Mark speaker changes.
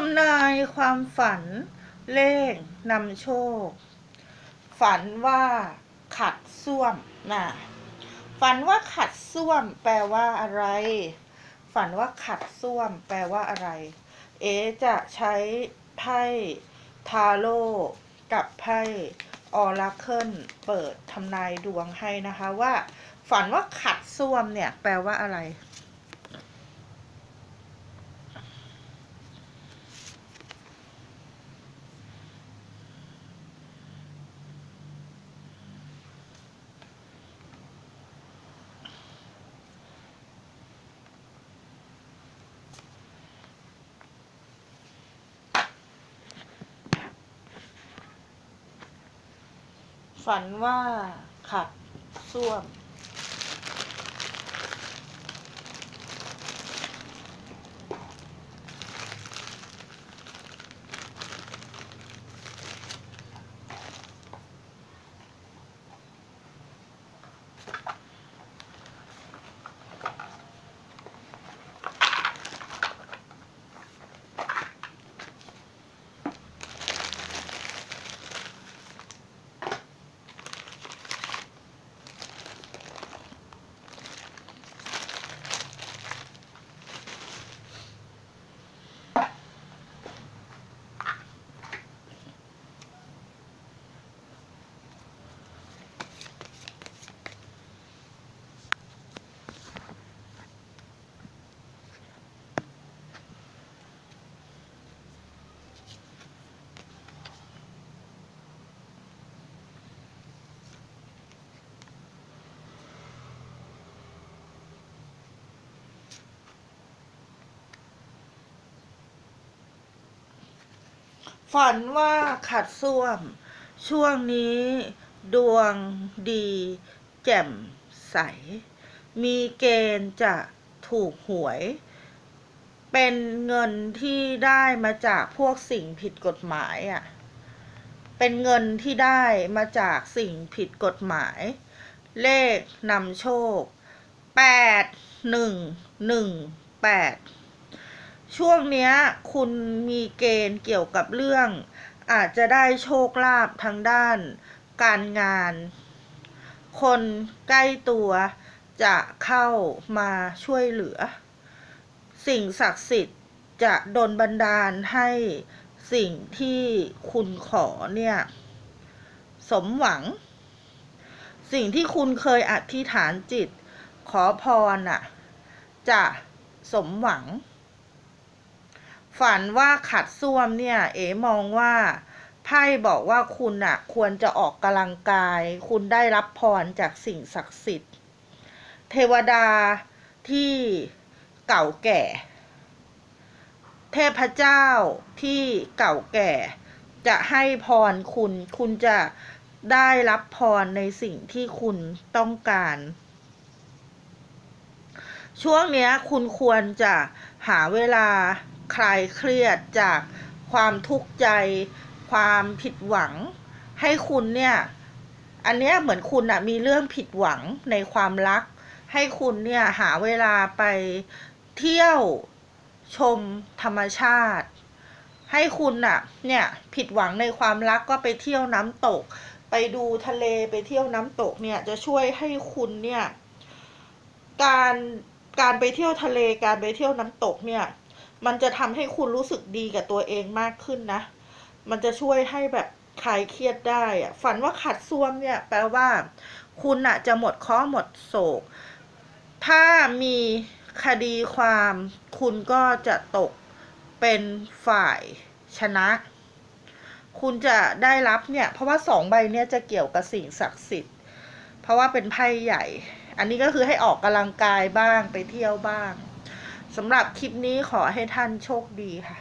Speaker 1: ทำนายความฝันเลขนำโชค ฝันว่าขัดส้วมนะฝันว่าขัดส้วม แปลว่าอะไร ฝันว่าขัดส้วม แปลว่าอะไร เอจะใช้ไพ่ทาโร่กับไพ่ออราเคิลเปิดทำนายดวงให้นะคะว่า ฝันว่าขัดส้วมเนี่ย แปลว่าอะไร ฝันว่าขัดส้วม ฝันว่าขัดส้วม ช่วงนี้ดวงดี แจ่มใส มีเกณฑ์จะถูกหวย เป็นเงินที่ได้มาจากพวกสิ่งผิดกฎหมายอะ เป็นเงินที่ได้มาจากสิ่งผิดกฎหมาย เลขนำโชคแปดหนึ่งหนึ่งแปด ช่วงเนี้ยคุณมีเกณฑ์เกี่ยวกับเรื่อง อาจจะได้โชคลาภทางด้านการงาน คนใกล้ตัวจะเข้ามาช่วยเหลือ สิ่งศักดิ์สิทธิ์จะดลบันดาลให้สิ่งที่คุณขอเนี่ย สมหวัง สิ่งที่คุณเคยอธิษฐานจิต ขอพรน่ะ จะสมหวัง ฝันว่าขัดส้วมเนี่ย เอ๋มองว่าไพ่บอกว่าคุณน่ะควรจะออกกำลังกาย คุณได้รับพรจากสิ่งศักดิ์สิทธิ์ เทวดาที่เก่าแก่ เทพเจ้าที่เก่าแก่ จะให้พรคุณ คุณจะได้รับพรในสิ่งที่คุณต้องการ ช่วงเนี้ยคุณควรจะหาเวลา คลายเครียดจากความทุกข์ใจ ความผิดหวัง ให้คุณเนี่ย อันเนี้ยเหมือนคุณอะมีเรื่องผิดหวังในความรัก ให้คุณเนี่ยหาเวลาไปเที่ยวชมธรรมชาติ ให้คุณอะเนี่ยผิดหวังในความรักก็ไปเที่ยวน้ำตก ไปดูทะเลไปเที่ยวน้ำตกเนี่ยจะช่วยให้คุณเนี่ย การการไปเที่ยวทะเลการไปเที่ยวน้ำตกเนี่ย มันจะทำให้คุณรู้สึกดีกับตัวเองมากขึ้นนะ มันจะช่วยให้แบบคลายเครียดได้อะฝันว่าขัดซ่วมเนี่ยแปลว่า คุณอะจะหมดเคราะห์หมดโศก ถ้ามีคดีความ คุณก็จะตกเป็นฝ่ายชนะ คุณจะได้รับเนี่ย เพราะว่าสองใบเนี่ยจะเกี่ยวกับสิ่งศักดิ์สิทธิ์ เพราะว่าเป็นไพ่ใหญ่ อันนี้ก็คือให้ออกกำลังกายบ้างไปเที่ยวบ้าง สำหรับคลิปนี้ขอให้ท่านโชคดีค่ะ